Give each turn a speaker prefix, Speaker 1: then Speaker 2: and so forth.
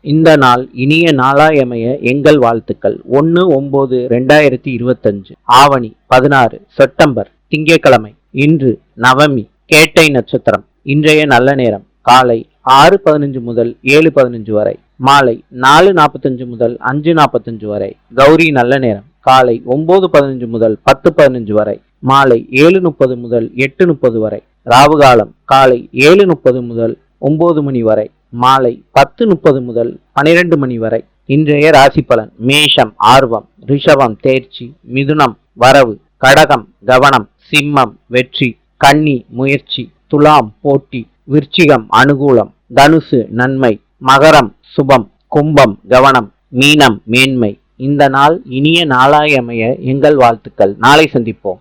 Speaker 1: இந்த நாள் இனிய நாளாயமைய எங்கள் வாழ்த்துக்கள். ஒன்று ஒம்பது ரெண்டாயிரத்தி இருபத்தஞ்சு. ஆவணி பதினாறு செப்டம்பர் திங்கட்கிழமை. இன்று நவமி கேட்டை நட்சத்திரம். இன்றைய நல்ல நேரம். காலை ஆறு பதினஞ்சு முதல் ஏழு பதினஞ்சு வரை. மாலை நாலு நாற்பத்தஞ்சு முதல் அஞ்சு நாற்பத்தஞ்சு வரை. கௌரி நல்ல நேரம். காலை ஒம்பது பதினஞ்சு முதல் பத்து பதினஞ்சு வரை. மாலை ஏழு முப்பது முதல் எட்டு முப்பது வரை. ராவுகாலம் காலை ஏழு முப்பது முதல் ஒம்பது மணி வரை. மாலை பத்து முப்பது முதல் பனிரெண்டு மணி வரை. இன்றைய ராசி பலன் மேஷம் ஆர்வம் ரிஷபம் தேர்ச்சி மிதுனம் வரவு கடகம் கவனம் சிம்மம் வெற்றி கன்னி முயற்சி துலாம் போட்டி விருச்சிகம் அனுகூலம் தனுசு நன்மை மகரம் சுபம் கும்பம் கவனம் மீனம் மேன்மை. இந்த நாள் இனிய நாளாயமைய எங்கள் வாழ்த்துக்கள். நாளை சந்திப்போம்.